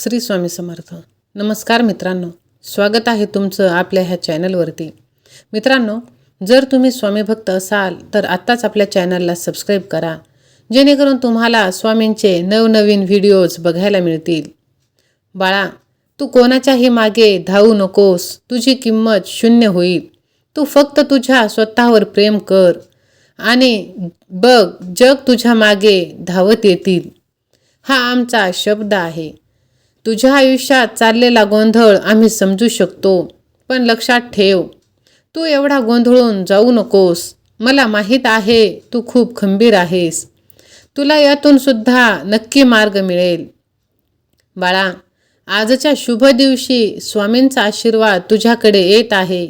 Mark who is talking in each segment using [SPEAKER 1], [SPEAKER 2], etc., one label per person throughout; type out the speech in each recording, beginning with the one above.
[SPEAKER 1] श्री स्वामी समर्थ. नमस्कार मित्रांनो. स्वागत आहे तुमचं आपल्या ह्या चॅनलवरती. मित्रांनो जर तुम्ही स्वामी भक्त असाल तर आत्ताच आपल्या चॅनलला सबस्क्राईब करा. जेणेकरून तुम्हाला स्वामींचे नवनवीन व्हिडिओज बघायला मिळतील. बाळा तू कोणाच्याही मागे धावू नकोस. तुझी किंमत शून्य होईल. तू फक्त तुझ्या स्वतःवर प्रेम कर. आणि बघ जग तुझ्या मागे धावत येतील. हा आमचा शब्द आहे. तुझ्या आयुष्यात चाललेला गोंधळ आम्ही समजू शकतो पण लक्षात ठेव. तू एवढा गोंधळून जाऊ नकोस. मला माहीत आहे तू खूप खंबीर आहेस. तुला यातून सुद्धा नक्की मार्ग मिळेल. बाळा आजच्या शुभ दिवशी स्वामींचा आशीर्वाद तुझ्याकडे येत आहे.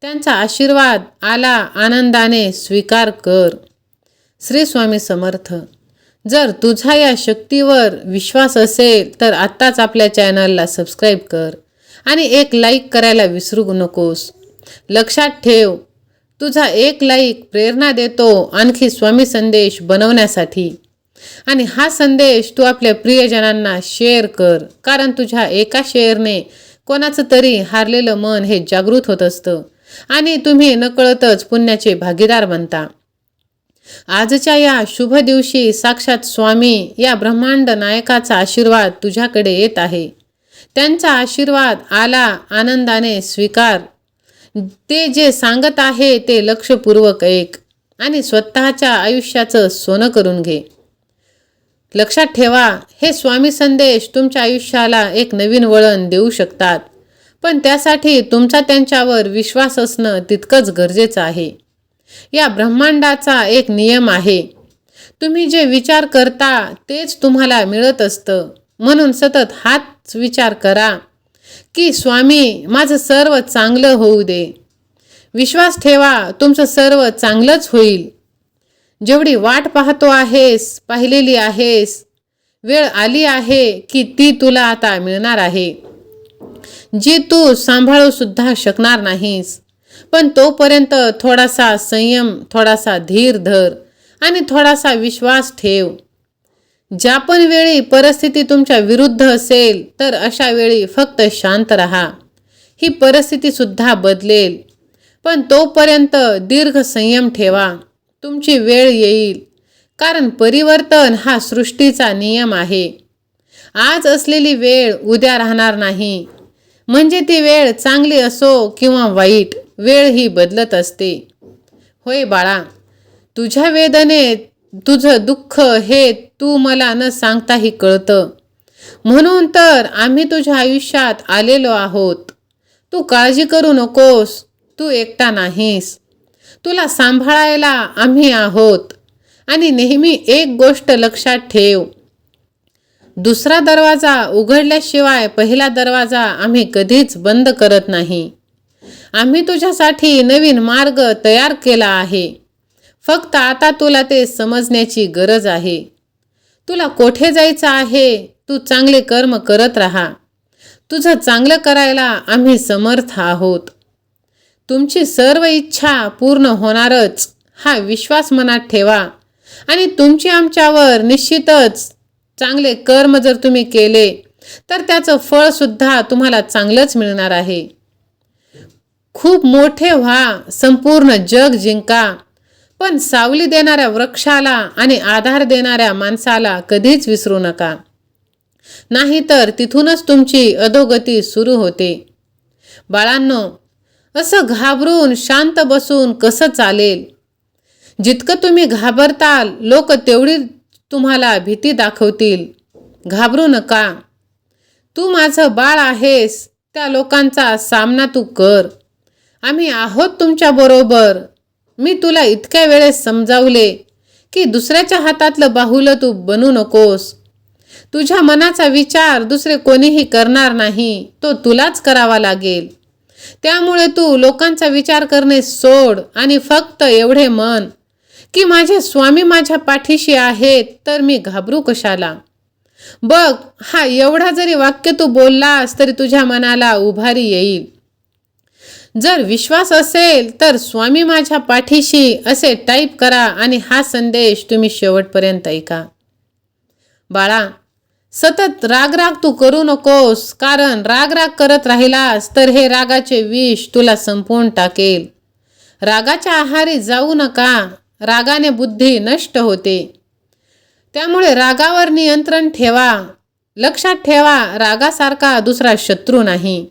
[SPEAKER 1] त्यांचा आशीर्वाद आला आनंदाने स्वीकार कर. श्री स्वामी समर्थ. जर तुझा या शक्तीवर विश्वास असेल तर आत्ताच आपल्या चॅनलला सबस्क्राईब कर आणि एक लाईक करायला विसरू नकोस. लक्षात ठेव तुझा एक लाईक प्रेरणा देतो आणखी स्वामी संदेश बनवण्यासाठी. आणि हा संदेश तू आपल्या प्रियजनांना शेअर कर कारण तुझ्या एका शेअरने कोणाचं तरी हारलेलं मन हे जागृत होत असतं. आणि तुम्ही नकळतच पुण्याचे भागीदार बनता. आजच्या या शुभ दिवशी साक्षात स्वामी या ब्रह्मांड नायकाचा आशीर्वाद तुझ्याकडे येत आहे. त्यांचा आशीर्वाद आला आनंदाने स्वीकार. ते जे सांगत आहे ते लक्षपूर्वक ऐक आणि स्वतःच्या आयुष्याचं सोनं करून घे. लक्षात ठेवा हे स्वामी संदेश तुमच्या आयुष्याला एक नवीन वळण देऊ शकतात. पण त्यासाठी तुमचा त्यांच्यावर विश्वास असणं तितकंच गरजेचं आहे. या ब्रह्मांडाचा एक नियम आहे. तुम्ही जे विचार करता तेच तुम्हाला मिळत असतं. म्हणून सतत हाच विचार करा की स्वामी माझं सर्व चांगलं होऊ दे. विश्वास ठेवा तुमचं सर्व चांगलंच होईल. जेवढी वाट पाहतो आहेस पाहिलेली आहेस वेळ आली आहे की ती तुला आता मिळणार आहे. जी तू सांभाळू सुद्धा शकणार नाहीस. पण तोपर्यंत थोडासा संयम थोडासा धीर धर आणि थोडासा विश्वास ठेव. ज्या पण वेळी परिस्थिती तुमच्या विरुद्ध असेल तर अशा वेळी फक्त शांत राहा. ही परिस्थिती सुद्धा बदलेल. पण तोपर्यंत दीर्घ संयम ठेवा. तुमची वेळ येईल. कारण परिवर्तन हा सृष्टीचा नियम आहे. आज असलेली वेळ उद्या राहणार नाही. म्हणजे ती वेळ चांगली असो किंवा वाईट. वेळ ही बदलत असते. होय बाळा तुझ्या वेदनेत तुझं दुःख हे तू मला न सांगताही कळतं. म्हणून तर आम्ही तुझ्या आयुष्यात आलेलो आहोत. तू काळजी करू नकोस तू एकटा नाहीस. तुला सांभाळायला आम्ही आहोत. आणि नेहमी एक गोष्ट लक्षात ठेव. दुसरा दरवाजा उघडल्याशिवाय पहिला दरवाजा आम्ही कधीच बंद करत नाही. आम्ही तुझ्यासाठी नवीन मार्ग तयार केला आहे. फक्त आता तुला ते समजण्याची गरज आहे. तुला कोठे जायचं आहे? तू चांगले कर्म करत राहा. तुझं चांगलं करायला आम्ही समर्थ आहोत. तुमची सर्व इच्छा पूर्ण होणारच हा विश्वास मनात ठेवा. आणि तुमची आमच्यावर निश्चितच चांगले कर्म जर तुम्ही केले तर त्याचं फळसुद्धा तुम्हाला चांगलंच मिळणार आहे. खूप मोठे व्हा संपूर्ण जग जिंका. पण सावली देणाऱ्या वृक्षाला आणि आधार देणाऱ्या माणसाला कधीच विसरू नका. नाहीतर तिथूनच तुमची अधोगती सुरू होते. बाळांनो असं घाबरून शांत बसून कसं चालेल? जितकं तुम्ही घाबरताल लोक तेवढी तुम्हाला भीती दाखवतील. घाबरू नका. तू माझं बाळ आहेस त्या लोकांचा सामना तू कर. आम्ही आहोत तुमच्याबरोबर मी तुला इतक्या वेळेस समजावले की दुसऱ्याच्या हातातलं बाहुलं तू बनू नकोस. तुझ्या मनाचा विचार दुसरे कोणीही करणार नाही. तो तुलाच करावा लागेल. त्यामुळे तू लोकांचा विचार करणे सोड आणि फक्त एवढे मन की माझे स्वामी माझ्या पाठीशी आहेत तर मी घाबरू कशाला? बघ हा एवढा जरी वाक्य तू बोललास तरी तुझ्या मनाला उभारी येईल. जर विश्वास असेल तर स्वामी माझ्या पाठीशी असे टाईप करा आणि हा संदेश तुम्ही शेवटपर्यंत ऐका. बाळा सतत राग राग तू करू नकोस कारण राग राग करत राहिलास तर हे रागाचे विष तुला संपवून टाकेल. रागाच्या आहारी जाऊ नका रागाने बुद्धी नष्ट होते. त्यामुळे रागावर नियंत्रण ठेवा लक्षात ठेवा रागासारखा दुसरा शत्रू नाही.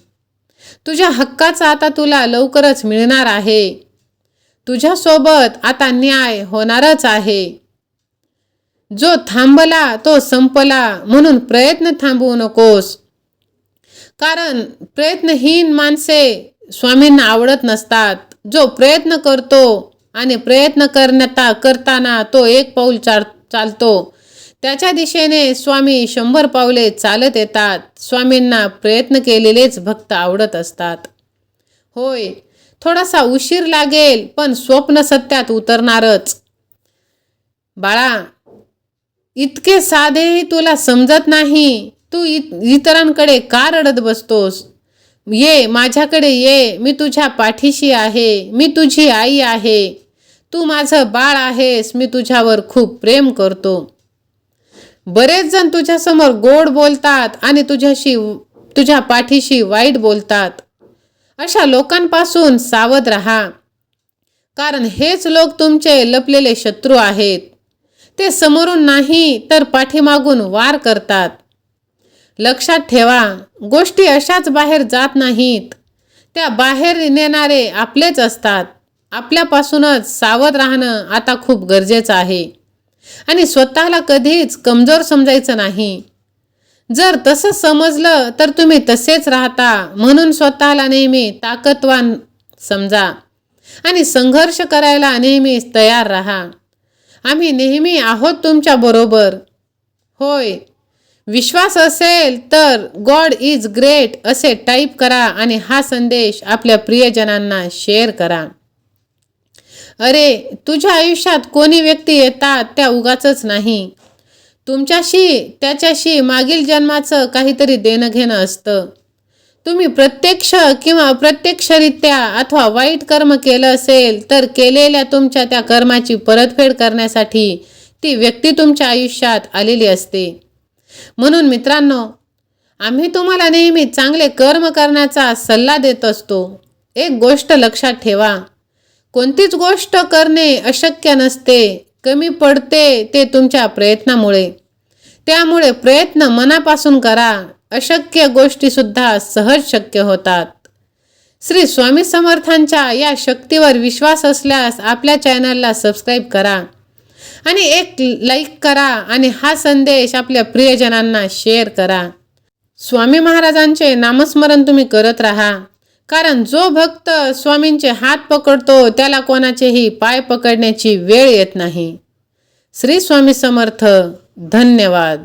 [SPEAKER 1] तुझ्या हक्काचा आता तुला लवकरच मिळणार आहे. तुझ्यासोबत आता न्याय होणारच आहे. जो थांबला तो संपला म्हणून प्रयत्न थांबवू नकोस. कारण प्रयत्नहीन माणसे स्वामींना आवडत नसतात. जो प्रयत्न करतो आणि प्रयत्न करण्याता करताना तो एक पाऊल चाल चालतो. त्याच्या दिशेने स्वामी शंभर पावले चालत येतात. स्वामींना प्रयत्न केलेलेच भक्त आवडत असतात. होय थोडासा उशीर लागेल पण स्वप्न सत्यात उतरणारच. बाळा इतके साधेही तुला समजत नाही. तू इत इतरांकडे का रडत बसतोस? ये माझ्याकडे ये. मी तुझ्या पाठीशी आहे. मी तुझी आई आहे. तू माझं बाळ आहेस. मी तुझ्यावर खूप प्रेम करतो. बरेच जण तुझ्यासमोर गोड बोलतात आणि तुझ्याशी तुझ्या पाठीशी वाईट बोलतात. अशा लोकांपासून सावध राहा. कारण हेच लोक तुमचे लपलेले शत्रू आहेत. ते समोरून नाही तर पाठीमागून वार करतात. लक्षात ठेवा गोष्टी अशाच बाहेर जात नाहीत. त्या बाहेर नेणारे आपलेच असतात. आपल्यापासूनच सावध राहणं आता खूप गरजेचं आहे. आणि स्वतःला कधीच कमजोर समजायचं नाही. जर तसं समजलं तर तुम्ही तसेच राहता म्हणून स्वतःला नेहमी ताकदवान समजा. आणि संघर्ष करायला नेहमी तयार राहा. आम्ही नेहमी आहोत तुमच्या बरोबर. होय. विश्वास असेल तर गॉड इज ग्रेट असे टाईप करा आणि हा संदेश आपल्या प्रियजनांना शेअर करा. अरे तुझ्या आयुष्यात कोणी व्यक्ती येतात त्या उगाच नाही. तुमच्याशी त्याच्याशी मागील जन्माचं काहीतरी देणं घेणं असतं. तुम्ही प्रत्यक्ष किंवा अप्रत्यक्षरित्या अथवा वाईट कर्म केलं असेल तर केलेल्या तुमच्या त्या कर्माची परतफेड करण्यासाठी ती व्यक्ती तुमच्या आयुष्यात आलेली असते. म्हणून मित्रांनो आम्ही तुम्हाला नेहमी चांगले कर्म करण्याचा सल्ला देत असतो. एक गोष्ट लक्षात ठेवा. कोणतीच गोष्ट करणे अशक्य नसते. कमी पडते ते तुमच्या प्रयत्नामुळे. त्यामुळे प्रयत्न मनापासून करा. अशक्य गोष्टीसुद्धा सहज शक्य होतात. श्री स्वामी समर्थांच्या या शक्तीवर विश्वास असल्यास आपल्या चॅनलला सबस्क्राईब करा. आणि एक लाईक करा आणि हा संदेश आपल्या प्रियजनांना शेअर करा. स्वामी महाराजांचे नामस्मरण तुम्ही करत राहा. कारण जो भक्त स्वामींचे हात पकडतो त्याला कोणाचेही पाय पकडण्याची वेळ येत नाही. श्री स्वामी समर्थ धन्यवाद.